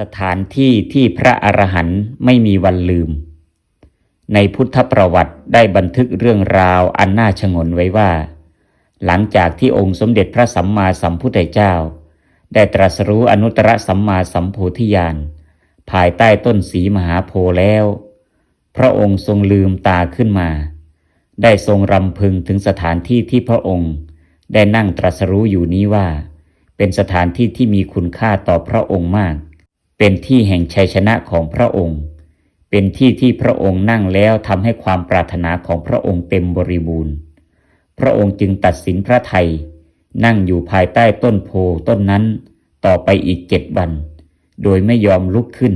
สถานที่ที่พระอรหันต์ไม่มีวันลืม ในพุทธประวัติได้บันทึกเรื่องราวอันน่าชงนไว้ว่า หลังจากที่องค์สมเด็จพระสัมมาสัมพุทธเจ้า ได้ตรัสรู้อนุตตรสัมมาสัมโพธิญาณภายใต้ต้นสีมหาโพธิ์แล้ว พระองค์ทรงลืมตาขึ้นมา ได้ทรงรำพึงถึงสถานที่ที่พระองค์ ได้นั่งตรัสรู้อยู่นี้ว่า เป็นสถานที่ที่มีคุณค่าต่อพระองค์มาก เป็นที่แห่งชัยชนะของพระองค์ เป็นที่ที่พระองค์นั่งแล้วทำให้ความปรารถนาของพระองค์เต็มบริบูรณ์ พระองค์จึงตัดสินพระไทย นั่งอยู่ภายใต้ต้นโพต้นนั้นต่อไปอีกเจ็ดวัน โดยไม่ยอมลุกขึ้น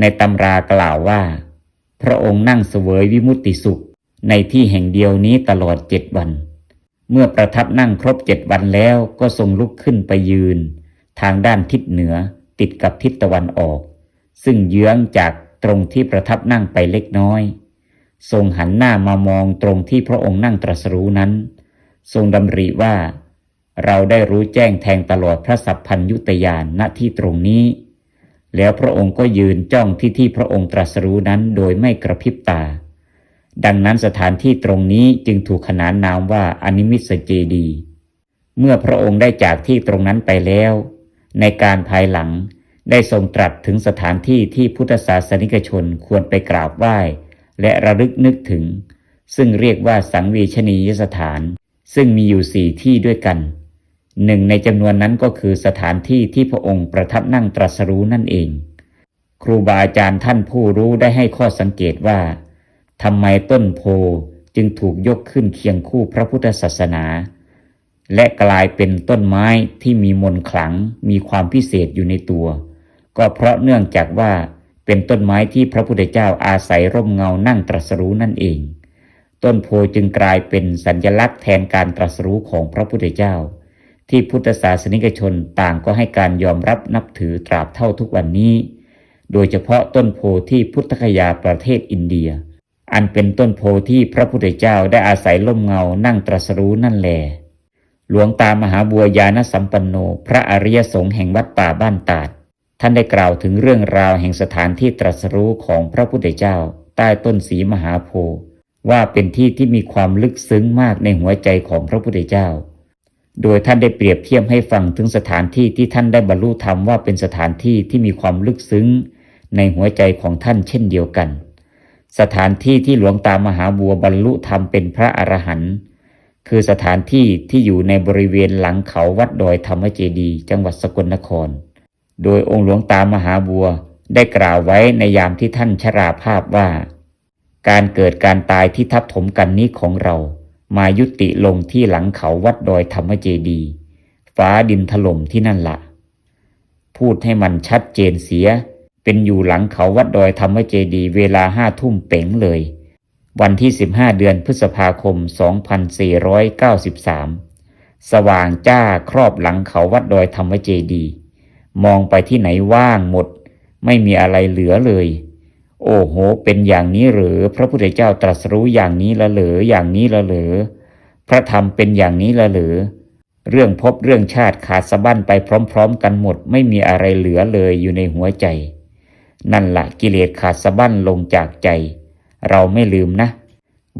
ในตำรากล่าวว่า พระองค์นั่งเสวยวิมุตติสุขในที่แห่งเดียวนี้ตลอดเจ็ดวัน เมื่อประทับนั่งครบเจ็ดวันแล้วก็ทรงลุกขึ้นไปยืน ทางด้านทิศเหนือ ติดกับทิศตะวันออก ซึ่งเยื้องจากตรงที่ประทับนั่งไปเล็กน้อย ทรงหันหน้ามามองตรงที่พระองค์นั่งตรัสรู้นั้น ทรงดำริว่า เราได้รู้แจ้งแทงตลอดพระสัพพัญยุตยานณที่ตรงนี้ แล้วพระองค์ก็ยืนจ้องที่ที่พระองค์ตรัสรู้นั้นโดยไม่กระพริบตา ดังนั้นสถานที่ตรงนี้จึงถูกขนานนามว่าอนิมิสเจดี เมื่อพระองค์ได้จากที่ตรงนั้นไปแล้ว ในการภายหลัง ได้ทรงตรัสถึงสถานที่ที่พุทธศาสนิกชนควรไปกราบไหว้ และระลึกนึกถึง ซึ่งเรียกว่าสังเวชนียสถาน ซึ่งมีอยู่สี่ที่ด้วยกัน หนึ่งในจำนวนนั้นก็คือสถานที่ที่พระองค์ประทับนั่งตรัสรู้นั่นเอง ครูบาอาจารย์ท่านผู้รู้ได้ให้ข้อสังเกตว่าทำไมต้นโพจึงถูกยกขึ้นเคียงคู่พระพุทธศาสนา และกลายเป็นต้นไม้ที่มีมนขลังมีความพิเศษอยู่ในตัว ก็เพราะเนื่องจากว่าเป็นต้นไม้ที่พระพุทธเจ้าอาศัยร่มเงานั่งตรัสรู้นั่นเอง ต้นโพจึงกลายเป็นสัญลักษณ์แทนการตรัสรู้ของพระพุทธเจ้า ที่พุทธศาสนิกชนต่างก็ให้การยอมรับนับถือตราบเท่าทุกวันนี้ โดยเฉพาะต้นโพที่พุทธคยาประเทศอินเดีย อันเป็นต้นโพที่พระพุทธเจ้าได้อาศัยร่มเงานั่งตรัสรู้นั่นแหละ หลวงตามหาบัวยานสัมปันโน พระอริยสงฆ์แห่งวัดป่าบ้านตาด ท่านได้กล่าวถึงเรื่องราวแห่งสถานที่ตรัสรู้ของพระพุทธเจ้า ใต้ต้นสีมหาโพธิ์ว่าเป็นที่ที่มีความลึกซึ้งมากในหัวใจของพระพุทธเจ้า โดยท่านได้เปรียบเทียบให้ฟังถึงสถานที่ที่ท่านได้บรรลุธรรมว่าเป็นสถานที่ที่มีความลึกซึ้ง ในหัวใจของท่านเช่นเดียวกัน สถานที่ที่หลวงตามหาบัวบรรลุธรรมเป็นพระอรหันต์ คือสถานที่ที่อยู่ในบริเวณหลังเขาวัดดอยธรรมเจดี จังหวัดสกลนคร โดยองค์หลวงตามหาบัวได้กล่าวไว้ในยามที่ท่านชราภาพว่า การเกิดการตายที่ทับถมกันนี้ของเรา มายุติลงที่หลังเขาวัดดอยธรรมเจดี ฟ้าดินถล่มที่นั่นละพูดให้มันชัดเจนเสีย เป็นอยู่หลังเขาวัดดอยธรรมเจดี เวลาห้าทุ่มเป๋งเลย วันที่ 15 เดือนพฤษภาคม 2493 สว่างจ้าครอบหลังเขาวัดดอยธรรมเจดี มองไปที่ไหนว่างหมด ไม่มีอะไรเหลือเลย โอ้โห เป็นอย่างนี้หรือพระพุทธเจ้าตรัสรู้อย่างนี้ละเหรืออย่างนี้ละเหรือพระธรรมเป็นอย่างนี้ละเหรือเรื่องพบเรื่องชาติขาดสะบั้นไปพร้อม ๆ กันหมด ไม่มีอะไรเหลือเลยอยู่ในหัวใจ นั่นละกิเลสขาดสะบั้นลงจากใจ เราไม่ลืมนะ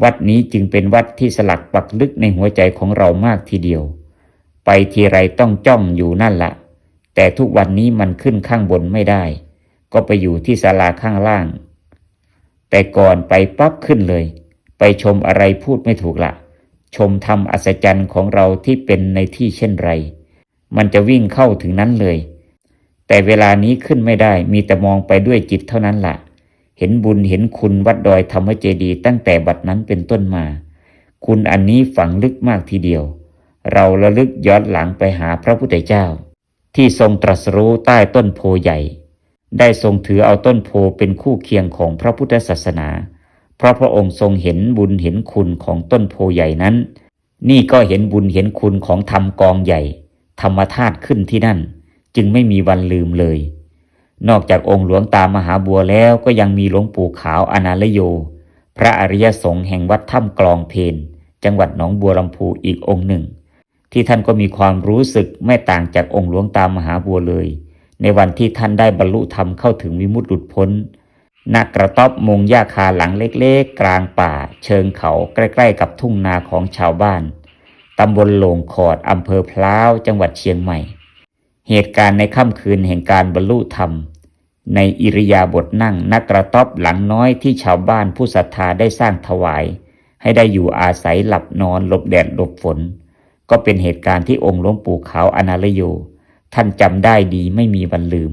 วัดนี้จึงเป็นวัดที่สลักปักลึกในหัวใจของเรามากทีเดียว ไปทีไรต้องจ้องอยู่นั่นละแต่ทุกวันนี้มันขึ้นข้างบนไม่ได้ ก็ไปอยู่ที่ศาลาข้างล่าง แต่ก่อนไปปั๊บขึ้นเลย ไปชมอะไรพูดไม่ถูกละชมธรรมอัศจรรย์ของเราที่เป็นในที่เช่นไร มันจะวิ่งเข้าถึงนั้นเลย แต่เวลานี้ขึ้นไม่ได้มีแต่มองไปด้วยจิตเท่านั้นละ่ะ เห็นบุญเห็นคุณวัดดอยธรรมเจดี ตั้งแต่บัดนั้นเป็นต้นมา คุณอันนี้ฝังลึกมากทีเดียว เราระลึกย้อนหลังไปหาพระพุทธเจ้า ที่ทรงตรัสรู้ใต้ต้นโพใหญ่ ได้ทรงถือเอาต้นโพเป็นคู่เคียงของพระพุทธศาสนา เพราะพระองค์ทรงเห็นบุญเห็นคุณของต้นโพใหญ่นั้น นี่ก็เห็นบุญเห็นคุณของธรรมกองใหญ่ ธรรมธาตุขึ้นที่นั่น จึงไม่มีวันลืมเลย นอกจากองค์หลวงตามหาบัวแล้วก็ยังมีหลวงปู่ขาวอนาลโย พระอริยสงฆ์แห่งวัดถ้ำกลองเพนจังหวัดหนองบัวลำพูอีกองค์หนึ่ง ที่ท่านก็มีความรู้สึกไม่ต่างจากองค์หลวงตามหาบัวเลย ในวันที่ท่านได้บรรลุธรรมเข้าถึงวิมุตติหลุดพ้นณกระต๊อบมงหญ้าคาหลังเล็กๆ กลางป่า เชิงเขาใกล้ๆ กับทุ่งนาของชาวบ้านตำบลโลงขอดอำเภอพล้าวจังหวัดเชียงใหม่ เหตุการณ์ในค่ำคืนแห่งการบรรลุธรรม ในอิริยาบถนั่งนักกระต๊อบหลังน้อยที่ชาวบ้านผู้ศรัทธาได้สร้างถวาย ให้ได้อยู่อาศัยหลับนอนหลบแดดหลบฝน ก็เป็นเหตุการณ์ที่องค์หลวงปู่ขาวอนาลโย ท่านจำได้ดีไม่มีวันลืม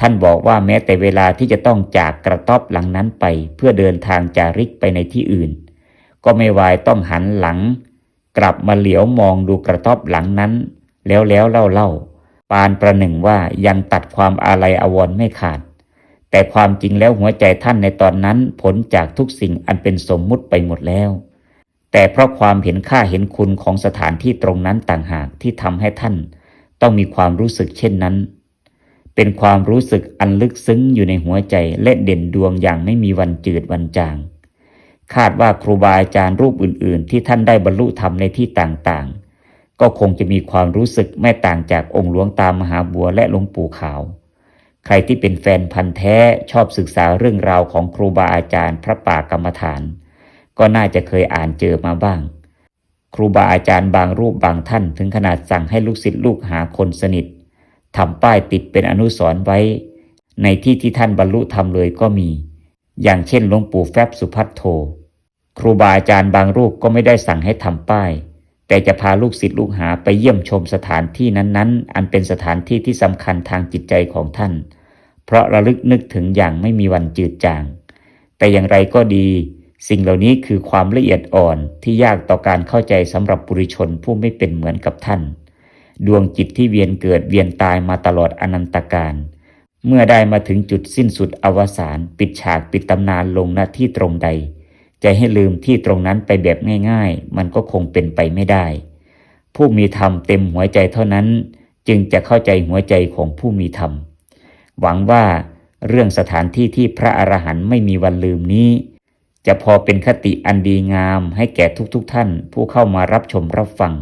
ท่านบอกว่าแม้แต่เวลาที่จะต้องจากกระต๊อบหลังนั้นไป เพื่อเดินทางจาริกไปในที่อื่น ก็ไม่วายต้องหันหลัง กลับมาเหลียวมองดูกระต๊อบหลังนั้น แล้วแล้วเล่าเล่า ปานประหนึ่งว่ายังตัดความอาลัยอาวรณ์ไม่ขาด แต่ความจริงแล้วหัวใจท่านในตอนนั้นผลจากทุกสิ่งอันเป็นสมมุติไปหมดแล้ว แต่เพราะความเห็นค่าเห็นคุณของสถานที่ตรงนั้นต่างหากที่ทำให้ท่าน ต้องมีความรู้สึกเช่นนั้น เป็นความรู้สึกอันลึกซึ้งอยู่ในหัวใจและเด่นดวงอย่างไม่มีวันจืดวันจาง คาดว่าครูบาอาจารย์รูปอื่น ๆ ที่ท่านได้บรรลุธรรมในที่ต่างๆ ก็คงจะมีความรู้สึกไม่ต่างจากองค์หลวงตามหาบัวและหลวงปู่ขาว ใครที่เป็นแฟนพันธ์แท้ชอบศึกษาเรื่องราวของครูบาอาจารย์พระป่ากรรมฐาน ก็น่าจะเคยอ่านเจอมาบ้าง ครูบาอาจารย์บางรูปบางท่านถึงขนาดสั่งให้ลูกศิษย์ลูกหาคนสนิททำป้ายติดเป็นอนุสรณ์ไว้ ในที่ที่ท่านบรรลุธรรมเลยก็มี อย่างเช่นหลวงปู่แฟบสุพัทโท ครูบาอาจารย์บางรูปก็ไม่ได้สั่งให้ทำป้าย แต่จะพาลูกศิษย์ลูกหาไปเยี่ยมชมสถานที่นั้นๆ อันเป็นสถานที่ที่สำคัญทางจิตใจของท่าน เพราะระลึกนึกถึงอย่างไม่มีวันจืดจาง แต่อย่างไรก็ดี สิ่งเหล่านี้คือความละเอียดอ่อนที่ยากต่อการเข้าใจสำหรับปุริชนผู้ไม่เป็นเหมือนกับท่าน ดวงจิตที่เวียนเกิดเวียนตายมาตลอดอนันตการเมื่อได้มาถึงจุดสิ้นสุดอวสานปิดฉากปิดตำนานลงณที่ตรงใด จะให้ลืมที่ตรงนั้นไปแบบง่ายๆ มันก็คงเป็นไปไม่ได้ ผู้มีธรรมเต็มหัวใจเท่านั้น จึงจะเข้าใจหัวใจของผู้มีธรรม หวังว่าเรื่องสถานที่ที่พระอรหันต์ไม่มีวันลืมนี้ จะพอเป็นคติอันดีงามให้แก่ทุกๆทท่าน ผู้เข้ามารับชมรับฟัง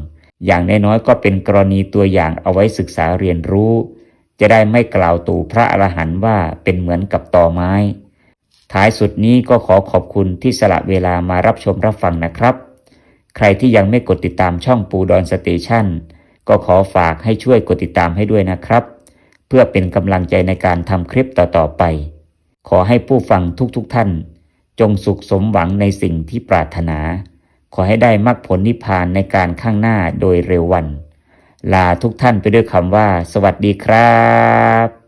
อย่างน้อยๆก็เป็นกรณีตัวอย่างเอาไว้ศึกษาเรียนรู้ จะได้ไม่กล่าวตู่พระอรหันต์ว่าเป็นเหมือนกับตอไม้ ท้ายสุดนี้ก็ขอขอบคุณที่สละเวลามารับชมรับฟังนะครับ ใครที่ยังไม่กดติดตามช่องปูดอนสเตชันก็ขอฝากให้ช่วยกดติดตามให้ด้วยนะครับ เพื่อเป็นกำลังใจในการทำคลิปต่อๆไป ขอให้ผู้ฟังทุกๆทท่าน จงสุขสมหวังในสิ่งที่ปรารถนา ขอให้ได้มรรคผลนิพพานในการข้างหน้าโดยเร็ววัน ลาทุกท่านไปด้วยคำว่า สวัสดีครับ